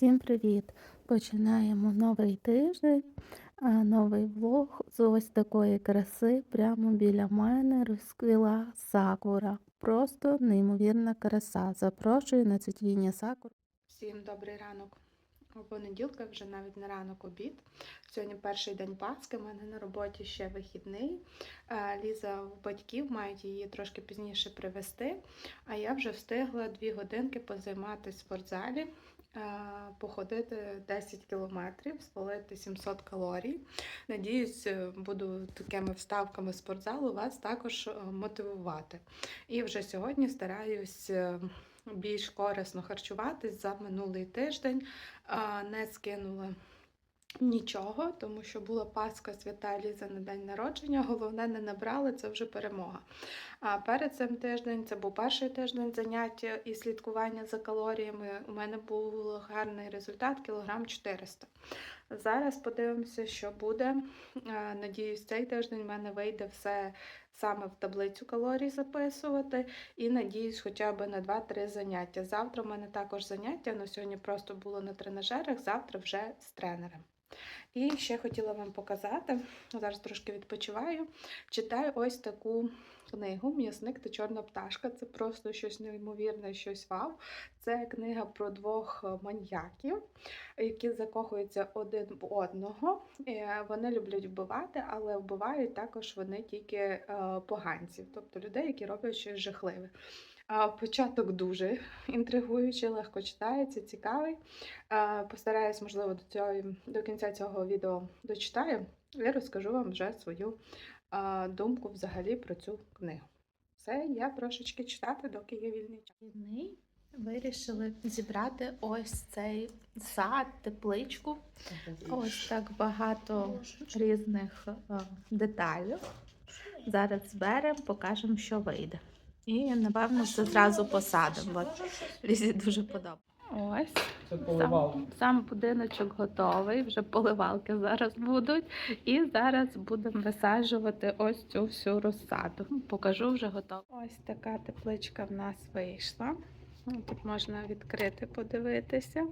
Всім привіт! Починаємо новий тиждень, новий влог з ось такої краси. Прямо біля мене розквіла сакура. Просто неймовірна краса. Запрошую на цвітіння сакур. Всім добрий ранок. У понеділка вже навіть не ранок обід. Сьогодні перший день Пасхи, у мене на роботі ще вихідний. Ліза в батьків мають її трошки пізніше привезти. А я вже встигла дві годинки позайматися в спортзалі, походити 10 кілометрів, спалити 700 калорій. Надіюсь, е, буду такими вставками спортзалу вас також е, мотивувати. І вже сьогодні стараюсь. е, більш корисно харчуватись за минулий тиждень. Не скинула нічого, тому що була Пасха свята Ліза на день народження. Головне, не набрали, це вже перемога. А перед цим тиждень це був перший тиждень заняття і слідкування за калоріями. У мене був гарний результат кілограм 400. Зараз подивимося, що буде. Надіюсь, цей тиждень в мене вийде все саме в таблицю калорій записувати. І надіюсь, хоча б на 2-3 заняття. Завтра в мене також заняття, але сьогодні просто було на тренажерах, завтра вже з тренером. І ще хотіла вам показати, зараз трошки відпочиваю. Читаю ось таку книгу М'ясник та чорна пташка. Це просто щось неймовірне, щось вау. Це книга про двох е, маньяків, які закохуються один в одного. Е, Вони люблять вбивати, але вбивають також вони тільки е, поганців, тобто людей, які роблять щось жахливе. Початок дуже інтригуючий, легко читається, цікавий. Постараюсь, можливо, до цього до кінця цього відео дочитаю і розкажу вам вже свою думку взагалі про цю книгу. Все, я трошечки читати, доки є вільний час. Вихідний Вирішили зібрати ось цей сад, тепличку. Ось так багато різних е, деталей. Зараз зберемо, покажемо, що вийде. І напевно це зразу посадимо. Лізі дуже подобається. Ось Це сам, сам будиночок готовий, вже поливалки зараз будуть. І зараз будемо висаджувати ось цю всю розсаду. Покажу вже готово. Ось така тепличка в нас вийшла. Тут можна відкрити, подивитися.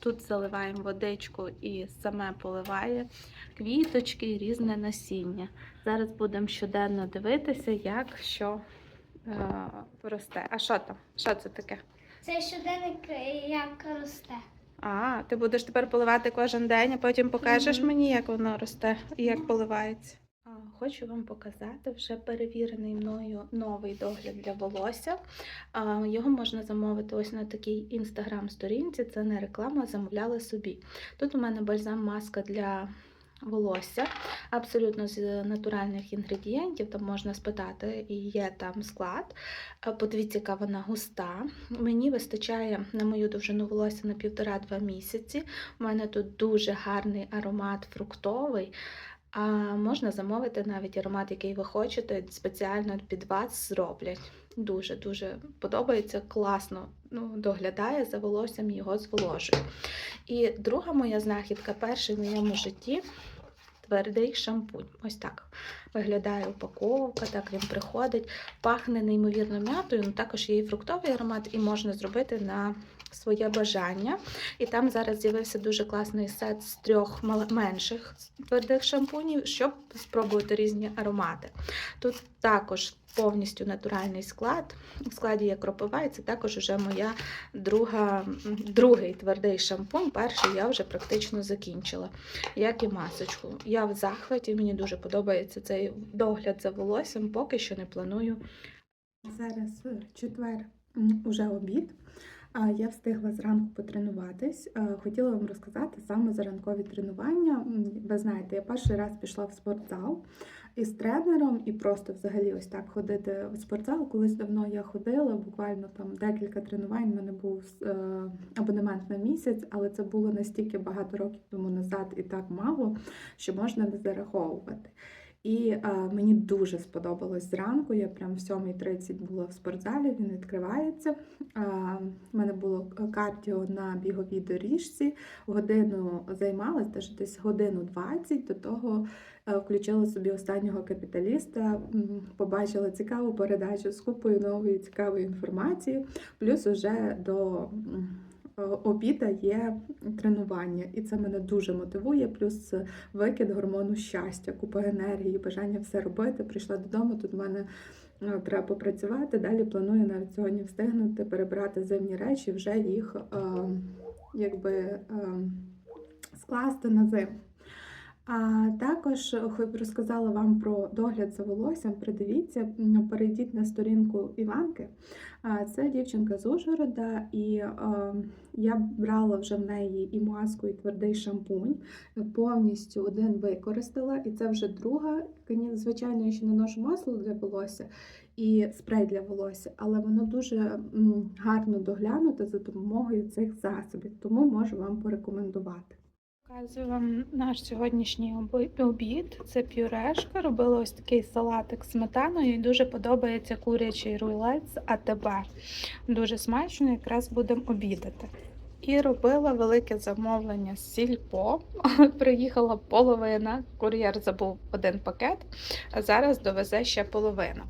Тут заливаємо водичку і саме поливає квіточки і різне насіння. Зараз будемо щоденно дивитися, як що е, росте. А що там? Що це таке? Це щоденник, е, як росте. А, ти будеш тепер поливати кожен день, а потім покажеш мені, як воно росте і як поливається. Хочу вам показати вже перевірений мною новий догляд для волосся. Його можна замовити ось на такій інстаграм-сторінці. Це не реклама, замовляли собі. Тут у мене бальзам маска для волосся, абсолютно з натуральних інгредієнтів. Там можна спитати, і є там склад. А, Подивіться, яка вона густа. Мені вистачає на мою довжину волосся на півтора-два місяці. У мене тут дуже гарний аромат фруктовий. А можна замовити навіть аромат, який ви хочете, спеціально під вас зроблять. Дуже дуже подобається, класно ну, доглядає за волоссям, його зволожує. І друга моя знахідка, перший в моєму житті твердий шампунь. Ось так виглядає упаковка, так він приходить. Пахне неймовірно м'ятою, але також є і фруктовий аромат, і можна зробити на своє бажання. І там зараз з'явився дуже класний сет з трьох менших твердих шампунів, щоб спробувати різні аромати. Тут також повністю натуральний склад. В складі є кропива, і це також вже моя друга, другий твердий шампунь. Перший я вже практично закінчила, як і масочку. Я в захваті, мені дуже подобається цей догляд за волоссям, поки що не планую. Зараз е, четвер, уже обід. А я встигла зранку потренуватись. Е, Хотіла вам розказати саме за ранкові тренування. Ви знаєте, я перший раз пішла в спортзал із тренером і просто взагалі ось так ходити в спортзал. Колись давно я ходила, буквально там декілька тренувань. У мене був е, абонемент на місяць, але це було настільки багато років тому назад і так мало, що можна не зараховувати. І е, мені дуже сподобалось зранку. Я прям в 7.30 була в спортзалі, він відкривається. Е, У мене було кардіо на біговій доріжці. Годину займалась, теж десь годину 20. До того е, включила собі останнього капіталіста, побачила цікаву передачу з купою нової цікавої інформації. Плюс уже до е, обіда є тренування, і це мене дуже мотивує. Плюс викид гормону щастя, купа енергії, бажання все робити. Прийшла додому. Тут в мене е, треба попрацювати. Далі планую навіть сьогодні встигнути перебрати зимні речі, вже їх е, якби е, скласти на зиму. А також розказала вам про догляд за волоссям. Придивіться, перейдіть на сторінку Іванки. Це дівчинка з Ужгорода, і е, я брала вже в неї і маску, і твердий шампунь. Повністю один використала, і це вже друга. Звичайно, я ще не ношу масло для волосся і спрей для волосся, але воно дуже гарно доглянуте за допомогою цих засобів, тому можу вам порекомендувати. Показую вам наш сьогоднішній обід. Це пюрешка. Робила ось такий салатик сметаною. І дуже подобається курячий рулет з АТБ. Дуже смачно, якраз будемо обідати. І робила велике замовлення з сільпо. Приїхала половина. Кур'єр забув один пакет, а зараз довезе ще половину.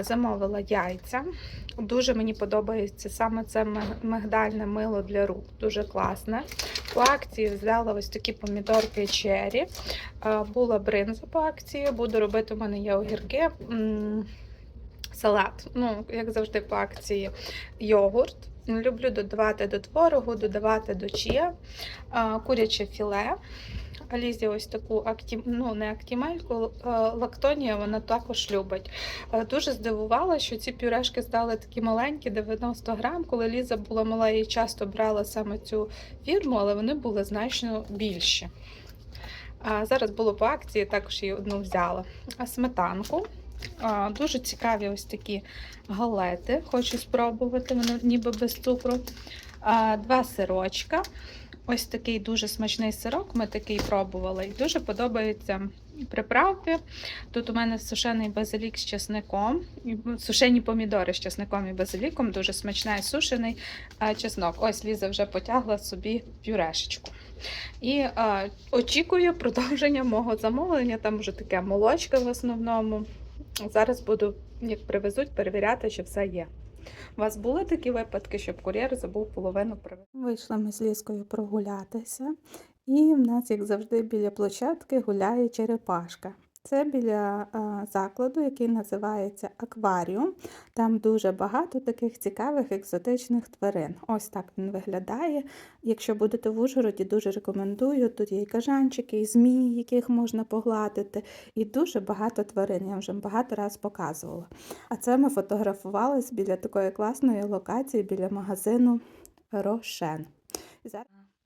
Замовила яйця. Дуже мені подобається саме це мигдальне мило для рук. Дуже класне. По акції взяла ось такі помідорки чері. Була бринза по акції. Буду робити, у мене є огірки. Салат. Ну, як завжди, по акції йогурт. Люблю додавати до творогу, додавати до чія, Е, куряче філе. Алізі ось таку акті... ну, не актімельку, лактонія вона також любить. Дуже здивувала, що ці пюрешки стали такі маленькі, 90 грам. Коли Ліза була мала, я часто брала саме цю фірму, але вони були значно більші. Зараз було по акції, також її одну взяла. А сметанку. Дуже цікаві ось такі галети. Хочу спробувати, вони ніби без цукру. Два сирочка. Ось такий дуже смачний сирок. Ми такий пробували. І дуже подобаються приправки. Тут у мене сушений базилік з чесником, сушені помідори з чесником і базиліком. Дуже смачний сушений чеснок. Ось Ліза вже потягла собі пюрешечку. І а, очікую продовження мого замовлення. Там вже таке молочка в основному. Зараз буду, як привезуть, перевіряти, що все є. У вас були такі випадки, щоб кур'єр забув половину привезти? Вийшла ми з Ліскою прогулятися, і в нас, як завжди, біля площадки гуляє черепашка. Це біля закладу, який називається Акваріум. Там дуже багато таких цікавих екзотичних тварин. Ось так він виглядає. Якщо будете в Ужгороді, дуже рекомендую. Тут є і кажанчики, і змії, яких можна погладити, і дуже багато тварин. Я вже багато раз показувала. А це ми фотографувались біля такої класної локації, біля магазину Рошен.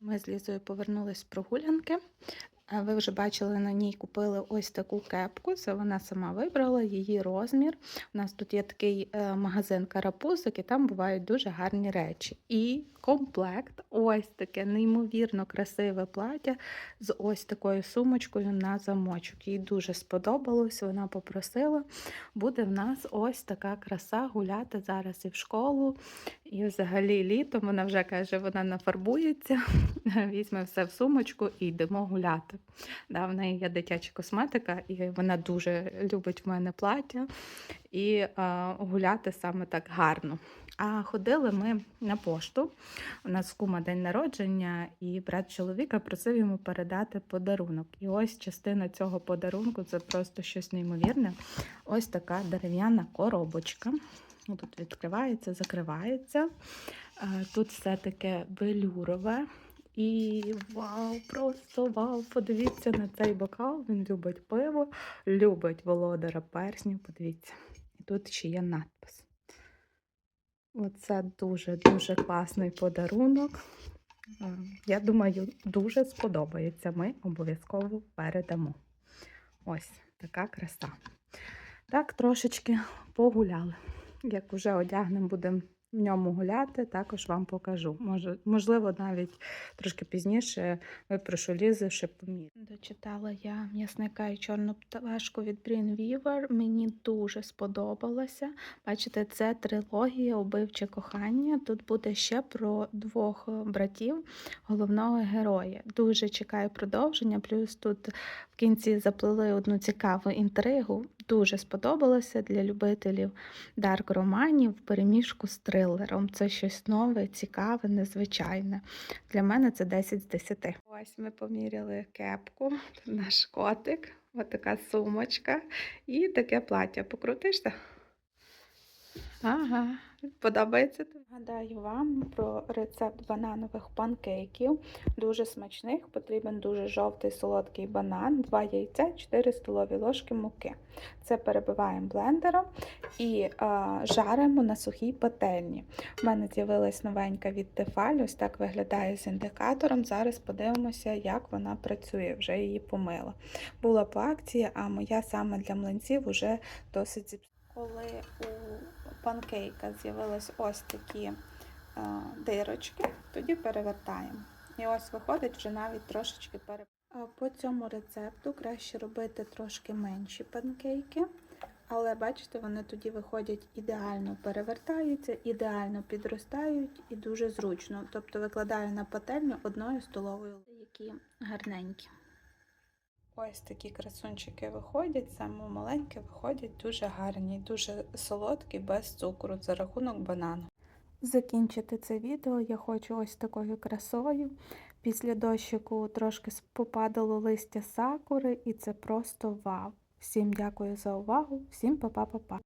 Ми з Лізою повернулись з прогулянки. Ви вже бачили, на ній купили ось таку кепку. Це вона сама вибрала її розмір. У нас тут є такий е, магазин карапузик, і там бувають дуже гарні речі. І комплект ось таке неймовірно красиве плаття з ось такою сумочкою на замочок. Їй дуже сподобалось. Вона попросила. Буде в нас ось така краса гуляти зараз і в школу, і взагалі літом. Вона вже каже, вона нафарбується, візьме все в сумочку і йдемо гуляти. Да, в неї є дитяча косметика, і вона дуже любить в мене плаття і а, гуляти саме так гарно. А ходили ми на пошту. У нас кума день народження, і брат чоловіка просив йому передати подарунок. І ось частина цього подарунку це просто щось неймовірне. Ось така дерев'яна коробочка. Ну, Тут відкривається, закривається. Тут все таке велюрове. І вау, просто вау! Подивіться на цей бокал. Він любить пиво, любить володаря персню. Подивіться. І тут ще є надпис. Оце дуже-дуже класний подарунок. Е, Я думаю, дуже сподобається. Ми обов'язково передамо. Ось така краса. Так, трошечки погуляли. Як вже одягнемо, будемо в ньому гуляти, також вам покажу. Може, можливо, навіть трошки пізніше випрошу Лізи, щоб поміряти. Дочитала я м'ясника і чорну пташку від Брін Вівер. Мені дуже сподобалося. Бачите, це трилогія Убивче кохання. Тут буде ще про двох е, братів головного героя. Дуже чекаю продовження. Плюс тут в кінці заплели одну цікаву інтригу. Дуже сподобалося для любителів дарк романів переміжку з трилером. Трилером. Це щось нове, цікаве, незвичайне. Для мене це 10 з 10. Ось ми поміряли кепку, наш котик, ось така сумочка і таке плаття. Покрутишся? Ага, подобається тобі? Гадаю вам про рецепт бананових панкейків. Дуже смачних. Потрібен дуже жовтий солодкий банан, 2 яйця, 4 столові ложки муки. Це перебиваємо блендером і а, жаримо на сухій пательні. У мене з'явилась новенька від Tefal, ось так виглядає з індикатором. Зараз подивимося, як вона працює, вже її помила. Була по акції, а моя саме для млинців вже досить зіпсована. Коли у панкейка з'явились ось такі а, дирочки, тоді перевертаємо. І ось виходить вже навіть трошечки пере. А По цьому рецепту краще робити трошки менші панкейки, але бачите, вони тоді виходять ідеально перевертаються, ідеально підростають і дуже зручно. Тобто викладаю на пательню одною столовою, які гарненькі. Ось такі красунчики виходять, саме маленькі виходять дуже гарні, дуже солодкі, без цукру за рахунок банану. Закінчити це відео я хочу ось такою красою. Після дощику трошки попадало листя сакури, і це просто вау. Всім дякую за увагу, всім па-па-па-па.